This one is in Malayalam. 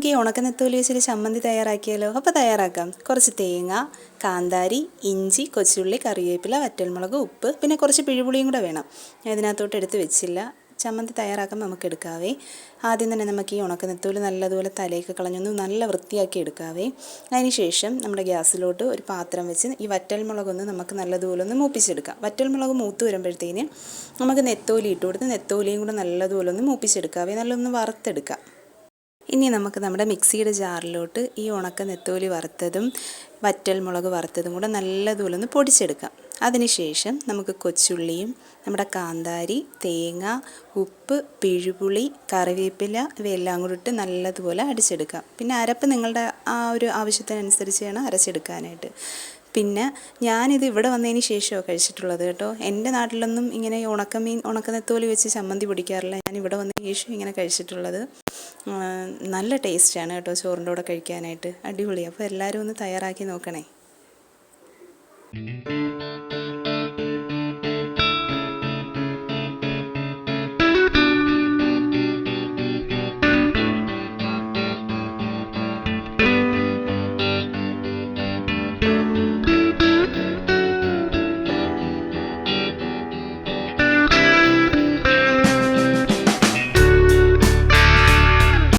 നമുക്ക് ഈ ഉണക്കനെത്തോലി വെച്ചൊരു ചമ്മന്തി തയ്യാറാക്കിയാലോ? അപ്പോൾ തയ്യാറാക്കാം. കുറച്ച് തേങ്ങ കാന്താരി ഇഞ്ചി കൊച്ചുള്ളി കറിവേപ്പില വറ്റൽമുളക് ഉപ്പ് പിന്നെ കുറച്ച് പിഴിപുളിയും കൂടെ വേണം. ഞാൻ ഇതിനകത്തോട്ട് എടുത്ത് വെച്ചില്ല. ചമ്മന്തി തയ്യാറാക്കാൻ നമുക്ക് എടുക്കാവേ. ആദ്യം തന്നെ നമുക്ക് ഈ ഉണക്കനെത്തോൽ നല്ലതുപോലെ തലയൊക്കെ കളഞ്ഞൊന്ന് നല്ല വൃത്തിയാക്കി എടുക്കാവേ. അതിനുശേഷം നമ്മുടെ ഗ്യാസിലോട്ട് ഒരു പാത്രം വെച്ച് ഈ വറ്റൽമുളകൊന്ന് നമുക്ക് നല്ലതുപോലെ ഒന്ന് മൂപ്പിച്ചെടുക്കാം. വറ്റൽമുളക് മൂത്ത് വരുമ്പോഴത്തേന് നമുക്ക് നെത്തോലി ഇട്ട് കൊടുത്ത് നെത്തോലിയും കൂടെ നല്ലതുപോലെ ഒന്ന് മൂപ്പിച്ചെടുക്കാവേ. നല്ലൊന്ന് വറുത്തെടുക്കാം. ഇനി നമുക്ക് നമ്മുടെ മിക്സിയുടെ ജാറിലോട്ട് ഈ ഉണക്ക നെത്തോലി വറുത്തതും വറ്റൽ മുളക് വറുത്തതും കൂടെ നല്ലതുപോലെ ഒന്ന് പൊടിച്ചെടുക്കാം അതിനുശേഷം നമുക്ക് കൊച്ചുള്ളിയും നമ്മുടെ കാന്താരി തേങ്ങ ഉപ്പ് പിഴുപുളി കറിവേപ്പില ഇവയെല്ലാം കൂടി ഇട്ട് നല്ലതുപോലെ അടിച്ചെടുക്കാം. പിന്നെ അരപ്പ് നിങ്ങളുടെ ആ ഒരു ആവശ്യത്തിനനുസരിച്ച് വേണം അരച്ചെടുക്കാനായിട്ട്. പിന്നെ ഞാനിത് ഇവിടെ വന്നതിന് ശേഷമാണ് കഴിച്ചിട്ടുള്ളത് കേട്ടോ. എന്റെ നാട്ടിലൊന്നും ഇങ്ങനെ ഉണക്കമീൻ ഉണക്കനെത്തോലി വെച്ച് ചമ്മന്തി പിടിക്കാറില്ല. ഞാൻ ഇവിടെ വന്നതിന് ശേഷം ഇങ്ങനെ കഴിച്ചിട്ടുള്ളത്. നല്ല ടേസ്റ്റാണ് കേട്ടോ ചോറിന്റെ കൂടെ കഴിക്കാനായിട്ട്. അടിപൊളി. അപ്പോൾ എല്ലാവരും ഒന്ന് തയ്യാറാക്കി നോക്കണേ.